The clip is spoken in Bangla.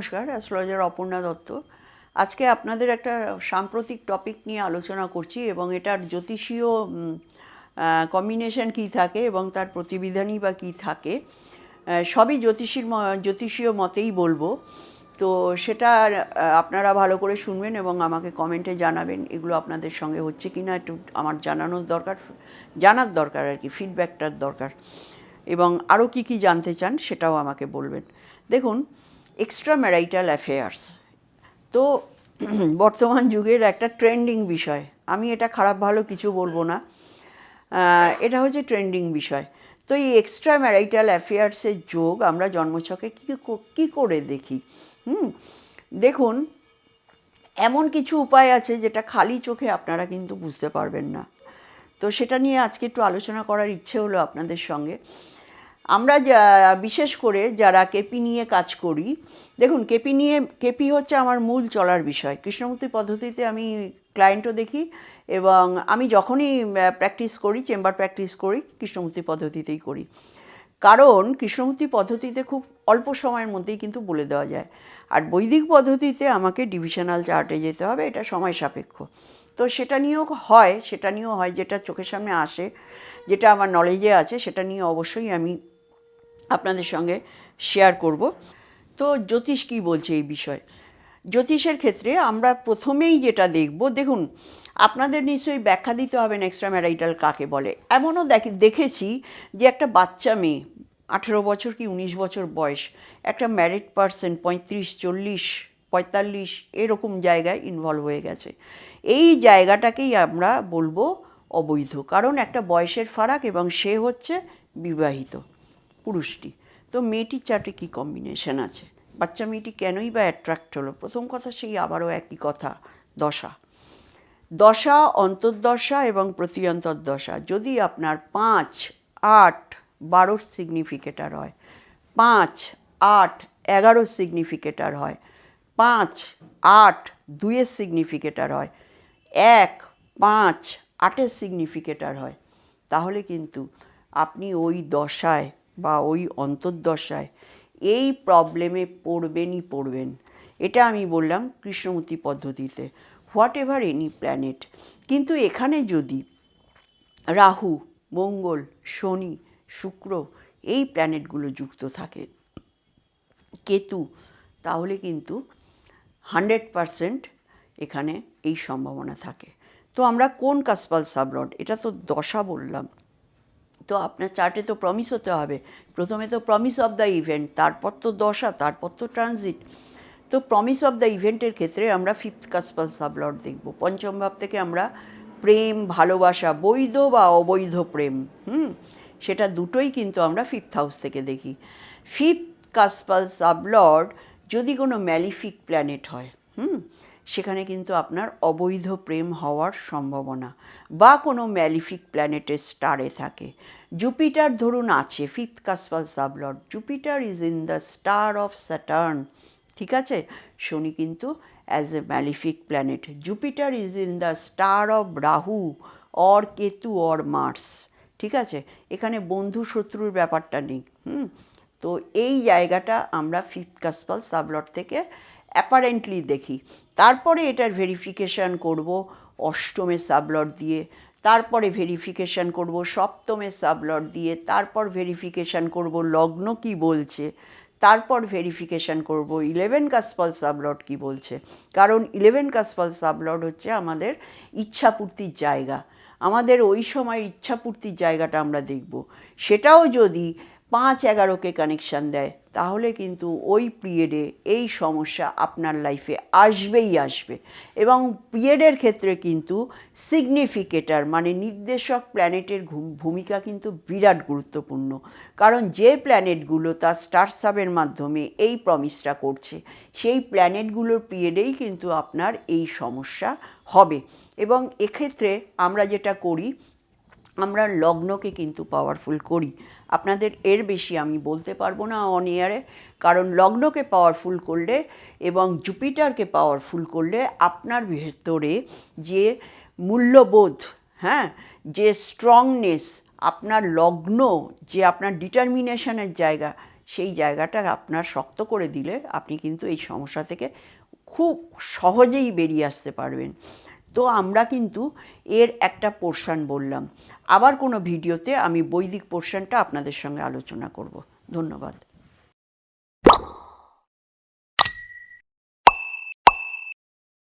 নমস্কার, অ্যাস্ট্রোলজার অপর্ণা দত্ত। আজকে আপনাদের একটা সাম্প্রতিক টপিক নিয়ে আলোচনা করছি এবং এটার জ্যোতিষীয় কম্বিনেশন কী থাকে এবং তার প্রতিবিধানই বা কী থাকে সবই জ্যোতিষীর জ্যোতিষীয় মতেই বলব। তো সেটা আপনারা ভালো করে শুনবেন এবং আমাকে কমেন্টে জানাবেন এগুলো আপনাদের সঙ্গে হচ্ছে কি না একটু আমার জানানোর দরকার, জানার দরকার আর কি ফিডব্যাকটার দরকার। এবং আরও কি কি জানতে চান সেটাও আমাকে বলবেন। দেখুন এক্সট্রা ম্যারাইটাল অ্যাফেয়ার্স তো বর্তমান যুগের একটা ট্রেন্ডিং বিষয়। আমি এটা খারাপ ভালো কিছু বলব না। এটা হচ্ছে ট্রেন্ডিং বিষয়। তো এই এক্সট্রা ম্যারাইটাল অ্যাফেয়ার্সের যোগ আমরা জন্মছকে কী কী করে দেখি? হুম, দেখুন, এমন কিছু উপায় আছে যেটা খালি চোখে আপনারা কিন্তু বুঝতে পারবেন না। তো সেটা নিয়ে আজকে একটু আলোচনা করার ইচ্ছে হলো আপনাদের সঙ্গে। আমরা যা, বিশেষ করে যারা কেপি নিয়ে কাজ করি, দেখুন, কেপি নিয়ে, কেপি হচ্ছে আমার মূল চলার বিষয়। কৃষ্ণমূর্তি পদ্ধতিতে আমি ক্লায়েন্টও দেখি এবং আমি যখনই প্র্যাকটিস করি চেম্বার প্র্যাকটিস করি, কৃষ্ণমূর্তি পদ্ধতিতেই করি। কারণ কৃষ্ণমূর্তি পদ্ধতিতে খুব অল্প সময়ের মধ্যেই কিন্তু বলে দেওয়া যায়। আর বৈদিক পদ্ধতিতে আমাকে ডিভিশনাল চার্টে যেতে হবে, এটা সময় সাপেক্ষ। তো সেটা নিয়েও হয়, সেটা নিয়েও হয়, যেটা চোখের সামনে আসে, যেটা আমার নলেজে আছে, সেটা নিয়ে অবশ্যই আমি আপনাদের সঙ্গে শেয়ার করব। তো জ্যোতিষ কী বলছে এই বিষয়ে? জ্যোতিষের ক্ষেত্রে আমরা প্রথমেই যেটা দেখব, দেখুন, আপনাদের নিশ্চয়ই ব্যাখ্যা দিতে হবে এক্সট্রা ম্যারাইটাল কাকে বলে। এমনও দেখে, দেখেছি যে একটা বাচ্চা মেয়ে, আঠেরো বছর কি উনিশ বছর বয়স, একটা ম্যারিড পার্সন পঁয়ত্রিশ, চল্লিশ, পঁয়তাল্লিশ, এরকম জায়গায় ইনভলভ হয়ে গেছে। এই জায়গাটাকেই আমরা বলব অবৈধ, কারণ একটা বয়সের ফারাক এবং সে হচ্ছে বিবাহিত। পুরুষটি। তো মেয়েটির চার্টে কী কম্বিনেশন আছে? বাচ্চা মেয়েটি কেনই বা অ্যাট্রাক্ট হলো? প্রথম কথা সেই আবারও একই কথা, দশা। দশা, অন্তর্দশা এবং প্রতিঅন্তর্দশা যদি আপনার পাঁচ, আট, বারোর সিগনিফিকেটার হয়, পাঁচ, আট, এগারোর সিগনিফিকেটার হয়, পাঁচ, আট, দুইয়ের সিগনিফিকেটার হয়, এক, পাঁচ, আটের সিগনিফিকেটার হয়, তাহলে কিন্তু আপনি ওই দশায় বা ওই অন্তর্দশায়। এই প্রবলেমে পড়বেনই পড়বেন। এটা আমি বললাম কৃষ্ণমূর্তি পদ্ধতিতে। হোয়াট এভার এনি প্ল্যানেট কিন্তু এখানে যদি রাহু, মঙ্গল, শনি, শুক্র এই প্ল্যানেটগুলো যুক্ত থাকে, কেতু, তাহলে কিন্তু হান্ড্রেড পারসেন্ট এখানে এই সম্ভাবনা থাকে। তো আমরা কোন কাসপাল সাবলট এটা তো দশা বললাম। তো আপনার চার্টে তো প্রমিস হতে হবে। প্রথমে তো প্রমিস অফ দ্য ইভেন্ট তারপর তো দশা, তারপর তো ট্রানজিট তো প্রমিস অফ দ্য ইভেন্টের ক্ষেত্রে আমরা ফিফথ কাসপাল সাবলট দেখব। পঞ্চম ভাব থেকে আমরা প্রেম, ভালোবাসা, বৈধ বা অবৈধ প্রেম, হুম? সেটা দুটোই কিন্তু আমরা ফিফথ হাউস থেকে দেখি। ফিফথ কাসপাল সাবলর্ড যদি কোনো ম্যালিফিক প্ল্যানেট হয়, হুম? সেখানে কিন্তু আপনার অবৈধ প্রেম হওয়ার সম্ভাবনা বা কোনো ম্যালিফিক প্ল্যানেটের স্টারে থাকে। জুপিটার ধরুন আছে, fifth cuspal sublord. Jupiter is in the star of Saturn. ঠিক আছে? শনি কিন্তু as a malefic planet. Jupiter is in the star of Rahu, or Ketu, or Mars. ঠিক আছে? এখানে বন্ধু শত্রুর ব্যাপারটা নেই। হুম? তো এই জায়গাটা আমরা ফিফথ কাসপাল সাবলট থেকে অ্যাপারেন্টলি দেখি। তারপরে এটার ভেরিফিকেশান করব অষ্টমের সাবলট দিয়ে, তারপরে ভেরিফিকেশান করব সপ্তমের সাবলট দিয়ে, তারপর ভেরিফিকেশান করব, লগ্ন কি বলছে, তারপর ভেরিফিকেশান করব ইলেভেন কাসপাল সাবলট কি বলছে। কারণ ইলেভেন কাসপাল সাবলট হচ্ছে আমাদের ইচ্ছাপূর্তির জায়গা। আমাদের ওই সময় ইচ্ছাপূর্তির জায়গাটা আমরা দেখব। সেটাও যদি পাঁচ এগারোকে কানেকশান দেয়, তাহলে কিন্তু ওই পিরিয়ডে এই সমস্যা আপনার লাইফে আসবেই আসবে। এবং পিরিয়ডের ক্ষেত্রে কিন্তু সিগনিফিকেটার মানে নির্দেশক প্ল্যানেটের ভূমিকা কিন্তু বিরাট গুরুত্বপূর্ণ। কারণ যে প্ল্যানেটগুলো তার স্টার সাবের মাধ্যমে এই প্রমিসটা করছে, সেই প্ল্যানেটগুলোর পিরিয়ডেই কিন্তু আপনার এই সমস্যা হবে। এবং এক্ষেত্রে আমরা যেটা করি আমরা লগ্নকে কিন্তু পাওয়ারফুল করি। আপনাদের এর বেশি আমি বলতে পারব না অন ইয়ারে কারণ লগ্নকে পাওয়ারফুল করলে এবং জুপিটারকে পাওয়ারফুল করলে আপনার ভেতরে যে মূল্যবোধ হ্যাঁ যে স্ট্রংনেস আপনার লগ্ন, যে আপনার ডিটারমিনেশনের জায়গা, সেই জায়গাটা আপনার শক্ত করে দিলে আপনি কিন্তু এই সমস্যা থেকে খুব সহজেই বেরিয়ে আসতে পারবেন। তো আমরা কিন্তু এর একটা পোর্শান বললাম। আবার কোনো ভিডিওতে আমি বৈদিক পোর্শানটা আপনাদের সঙ্গে আলোচনা করব। ধন্যবাদ।